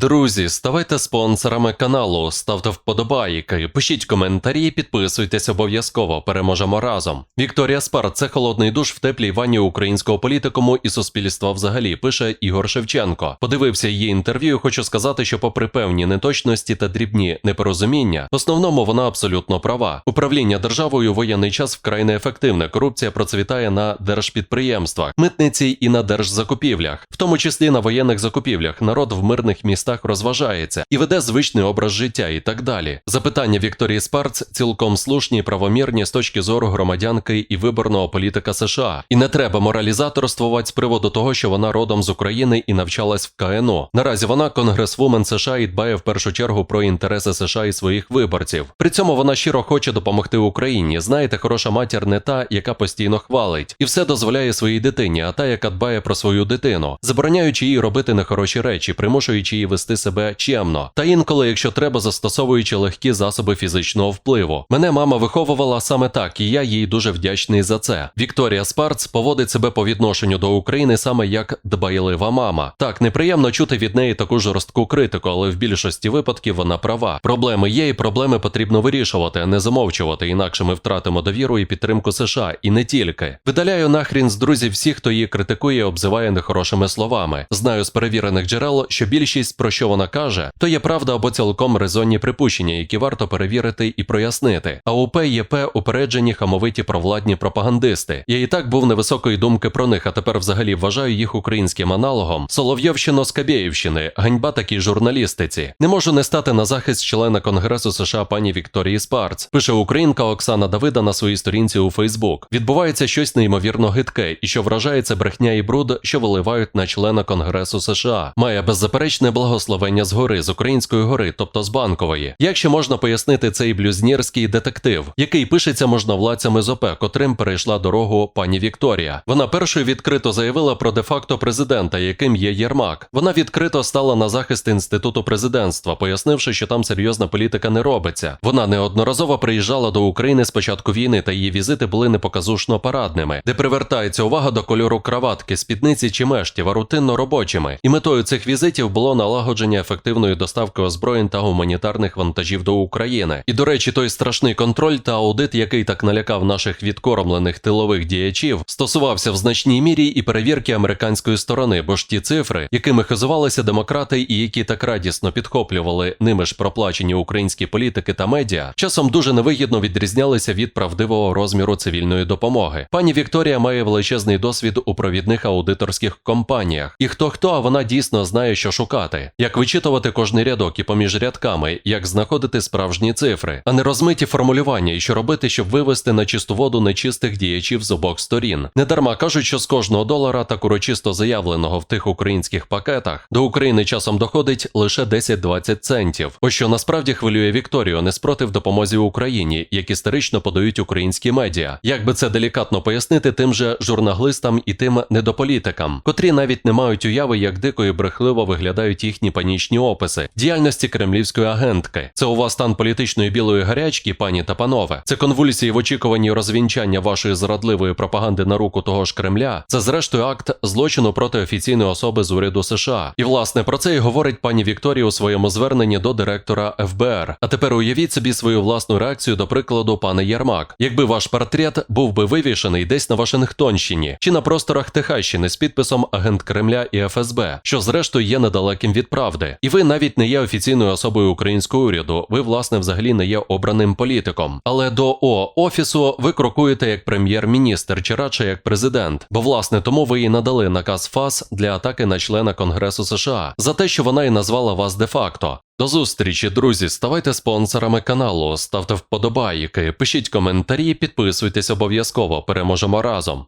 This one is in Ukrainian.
Друзі, ставайте спонсорами каналу, ставте вподобайки, пишіть коментарі, підписуйтесь обов'язково. Переможемо разом. Вікторія Спар це холодний душ в теплій ванні українського політикуму і суспільства взагалі, пише Ігор Шевченко. Подивився її інтерв'ю. Хочу сказати, що, попри певні неточності та дрібні непорозуміння, в основному вона абсолютно права. Управління державою воєнний час вкрай неефективне. Корупція процвітає на держпідприємствах, митниці і на держзакупівлях, в тому числі на воєнних закупівлях. Народ в мирних містах розважається і веде звичний образ життя і так далі. Запитання Вікторії Спарц цілком слушні і правомірні з точки зору громадянки і виборного політика США. І не треба моралізаторствувати з приводу того, що вона родом з України і навчалась в КНО. Наразі вона конгресвумен США і дбає в першу чергу про інтереси США і своїх виборців. При цьому вона щиро хоче допомогти Україні. Знаєте, хороша матір не та, яка постійно хвалить, і все дозволяє своїй дитині, а та, яка дбає про свою дитину, забороняючи їй робити нехороші речі, примушуючи її вести себе чемно. Та інколи, якщо треба, застосовуючи легкі засоби фізичного впливу. Мене мама виховувала саме так, і я їй дуже вдячний за це. Вікторія Спарц поводить себе по відношенню до України саме як дбайлива мама. Так, неприємно чути від неї таку жорстку критику, але в більшості випадків вона права. Проблеми є, і проблеми потрібно вирішувати, не замовчувати, інакше ми втратимо довіру і підтримку США, і не тільки. Видаляю нахрін з друзів всіх, хто її критикує, обзиває нехорошими словами. Знаю з перевірених джерел, що більшість про що вона каже, то є правда або цілком резонні припущення, які варто перевірити і прояснити. А у ПЄП упереджені хамовиті провладні пропагандисти. Я і так був невисокої думки про них, а тепер взагалі вважаю їх українським аналогом Соловйовщино-Скабєївщини, ганьба такій журналістиці. Не можу не стати на захист члена Конгресу США пані Вікторії Спарц. Пише українка Оксана Давида на своїй сторінці у Фейсбук. Відбувається щось неймовірно гидке, і що вражає це брехня і бруд, що виливають на члена Конгресу США. Має беззаперечне благословення згори з української гори, тобто з банкової. Як ще можна пояснити цей блюзнірський детектив, який пишеться можновладцями з ОП, котрим перейшла дорогу пані Вікторія. Вона першою відкрито заявила про де-факто президента, яким є Єрмак. Вона відкрито стала на захист інституту президентства, пояснивши, що там серйозна політика не робиться. Вона неодноразово приїжджала до України з початку війни, та її візити були непоказушно парадними, де привертається увага до кольору краватки, спідниці чи мештів, а рутинно робочими. І метою цих візитів було налагодження ефективної доставки озброєнь та гуманітарних вантажів до України. І до речі, той страшний контроль та аудит, який так налякав наших відкормлених тилових діячів, стосувався в значній мірі і перевірки американської сторони, бо ж ті цифри, якими хизувалися демократи і які так радісно підхоплювали ними ж проплачені українські політики та медіа, часом дуже невигідно відрізнялися від правдивого розміру цивільної допомоги. Пані Вікторія має величезний досвід у провідних аудиторських компаніях, і хто хто, а вона дійсно знає, що шукати, як вичитувати кожний рядок і поміж рядками, як знаходити справжні цифри, а не розмиті формулювання, і що робити, щоб вивести на чисту воду нечистих діячів з обох сторін. Недарма кажуть, що з кожного долара, так урочисто заявленого в тих українських пакетах, до України часом доходить лише 10-20 центів. Ось що насправді хвилює Вікторію не спротив допомозі Україні, як історично подають українські медіа. Як би це делікатно пояснити тим же журналистам і тим недополітикам, котрі навіть не мають уяви, як дико і брехливо виглядають їхні панічні описи діяльності кремлівської агентки. Це у вас стан політичної білої гарячки, пані та панове. Це конвульсії в очікуванні розвінчання вашої зрадливої пропаганди на руку того ж Кремля. Це зрештою акт злочину проти офіційної особи з уряду США. І власне про це і говорить пані Вікторія у своєму зверненні до директора ФБР. А тепер уявіть собі свою власну реакцію до прикладу, пане Єрмак. Якби ваш портрет був би вивішений десь на Вашингтонщині чи на просторах Техащини з підписом агент Кремля і ФСБ, що зрештою є недалеким правди. І ви навіть не є офіційною особою українського уряду. Ви, власне, взагалі не є обраним політиком. Але до О офісу ви крокуєте як прем'єр-міністр чи радше як президент. Бо власне тому ви і надали наказ ФАС для атаки на члена Конгресу США за те, що вона і назвала вас де-факто. До зустрічі, друзі. Ставайте спонсорами каналу, ставте вподобайки, пишіть коментарі, підписуйтесь обов'язково. Переможемо разом.